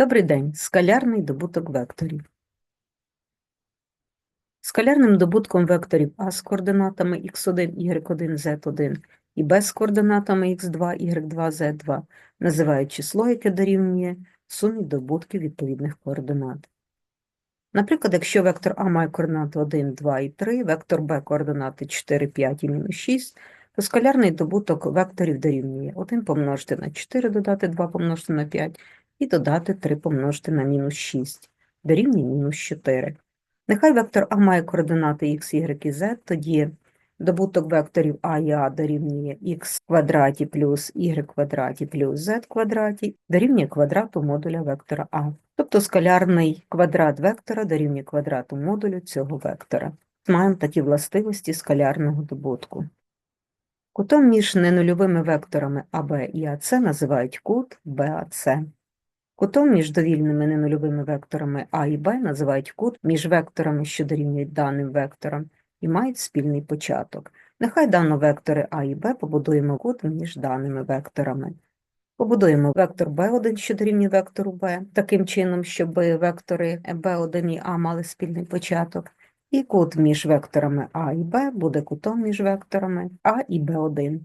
Добрий день. Скалярний добуток векторів. Скалярним добутком векторів А з координатами x1, y1, z1 і Б з координатами x2, y2, z2 називають число, яке дорівнює сумі добутків відповідних координат. Наприклад, якщо вектор А має координати 1, 2 і 3, вектор Б координати 4, 5 і мінус 6, то скалярний добуток векторів дорівнює 1 помножити на 4, додати 2 помножити на 5 і додати 3 помножити на мінус 6, дорівнює мінус 4. Нехай вектор А має координати x, y і z, тоді добуток векторів А і А дорівнює х квадраті плюс y квадраті плюс z квадраті дорівнює квадрату модуля вектора А. Тобто скалярний квадрат вектора дорівнює квадрату модулю цього вектора. Маємо такі властивості скалярного добутку. Кутом між ненульовими векторами АБ і АС називають кут БАЦ. Кутом між довільними ненульовими векторами А і Б називають кут між векторами, що дорівнюють даним векторам, і мають спільний початок. Нехай дано вектори А і Б побудуємо кут між даними векторами. Побудуємо вектор b1, що дорівнює вектору b, таким чином, щоб вектори b1 і a мали спільний початок, і кут між векторами a і b буде кутом між векторами a і b1.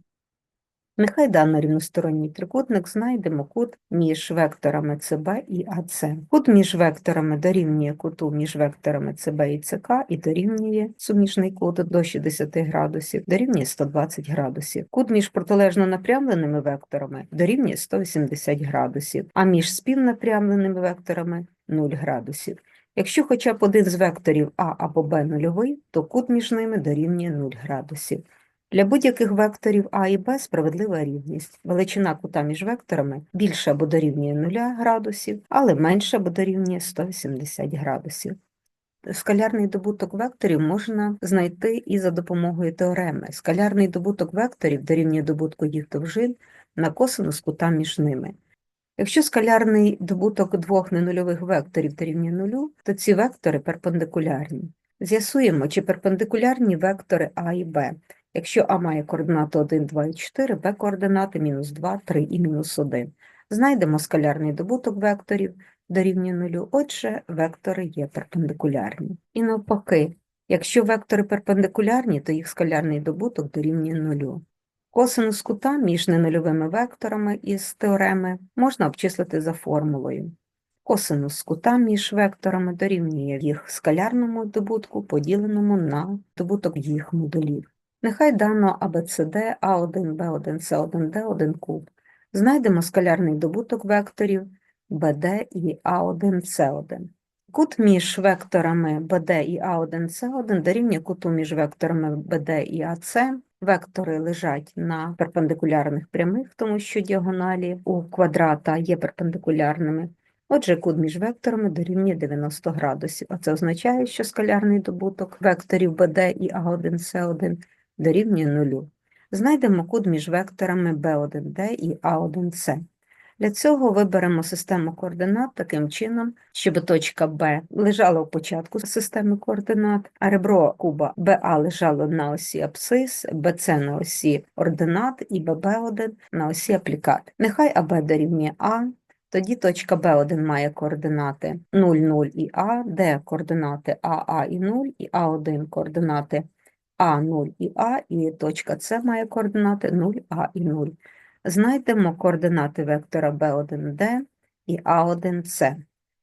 Нехай даний рівносторонній трикутник знайдемо кут між векторами CB і AC. Кут між векторами дорівнює куту між векторами CB і CK і дорівнює суміжний кут до 60 градусів, дорівнює 120 градусів. Кут між протилежно напрямленими векторами дорівнює 180 градусів, а між співнапрямленими векторами 0 градусів. Якщо хоча б один з векторів А або Б нульовий, то кут між ними дорівнює 0 градусів. Для будь-яких векторів А і Б справедлива рівність. Величина кута між векторами більша або дорівнює 0 градусів, але менша або дорівнює 180 градусів. Скалярний добуток векторів можна знайти і за допомогою теореми. Скалярний добуток векторів дорівнює добутку їх довжин на косинус кута між ними. Якщо скалярний добуток двох ненульових векторів дорівнює нулю, то ці вектори перпендикулярні. З'ясуємо, чи перпендикулярні вектори А і Б. Якщо А має координати 1, 2 і 4, Б координати мінус 2, 3 і мінус 1. Знайдемо скалярний добуток векторів дорівнює нулю, отже, вектори є перпендикулярні. І навпаки, якщо вектори перпендикулярні, то їх скалярний добуток дорівнює нулю. Косинус кута між ненульовими векторами із теореми можна обчислити за формулою. Косинус кута між векторами дорівнює їх скалярному добутку, поділеному на добуток їх модулів. Нехай дано ABCD A1, B1, C1, D1 куб. Знайдемо скалярний добуток векторів BD і A1, C1. Кут між векторами BD і A1, C1 дорівнює куту між векторами BD і AC. Вектори лежать на перпендикулярних прямих, тому що діагоналі у квадрата є перпендикулярними. Отже, кут між векторами дорівнює 90 градусів, а це означає, що скалярний добуток векторів BD і A1, C1 дорівнює нулю. Знайдемо кут між векторами B1D і A1C. Для цього виберемо систему координат таким чином, щоб точка B лежала у початку системи координат, а ребро куба BA лежало на осі абсцис, BC на осі ординат і BB1 на осі аплікат. Нехай АБ дорівнює А, тоді точка B1 має координати 0, 0 і А, Д координати АА і 0, і А1 координати а 0 і А, і точка С має координати 0, А і 0. Знайдемо координати вектора B1D і A1C.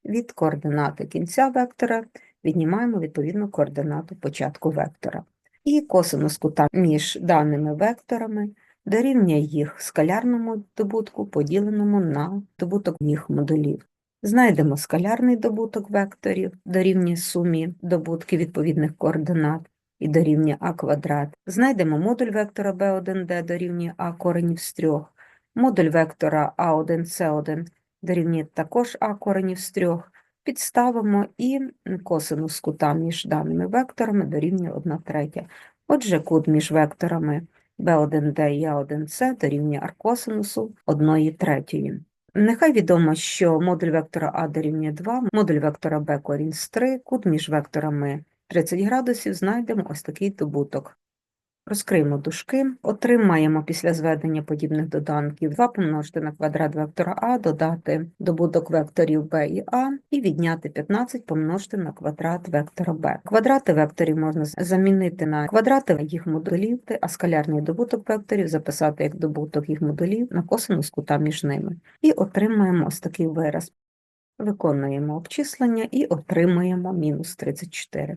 Від координати кінця вектора віднімаємо відповідну координату початку вектора. І косинус кута між даними векторами дорівнює їх скалярному добутку, поділеному на добуток їх модулів. Знайдемо скалярний добуток векторів, дорівнює сумі добутки відповідних координат і дорівнює а квадрат. Знайдемо модуль вектора b1d дорівнює а коренів з 3. Модуль вектора a1c1 дорівнює також а коренів з 3. Підставимо і косинус кута між даними векторами дорівнює 1 третя. Отже, кут між векторами b1d і a1c дорівнює аркосинусу 1 третьої. Нехай відомо, що модуль вектора А дорівнює 2, модуль вектора Б корінь з 3, кут між векторами 30 градусів знайдемо ось такий добуток. Розкриємо дужки, отримаємо після зведення подібних доданків 2 помножити на квадрат вектора А, додати добуток векторів b і А і відняти 15 помножити на квадрат вектора b. Квадрати векторів можна замінити на квадрати їх модулів, а скалярний добуток векторів записати як добуток їх модулів на косинус кута між ними. І отримаємо ось такий вираз. Виконуємо обчислення і отримуємо мінус 34.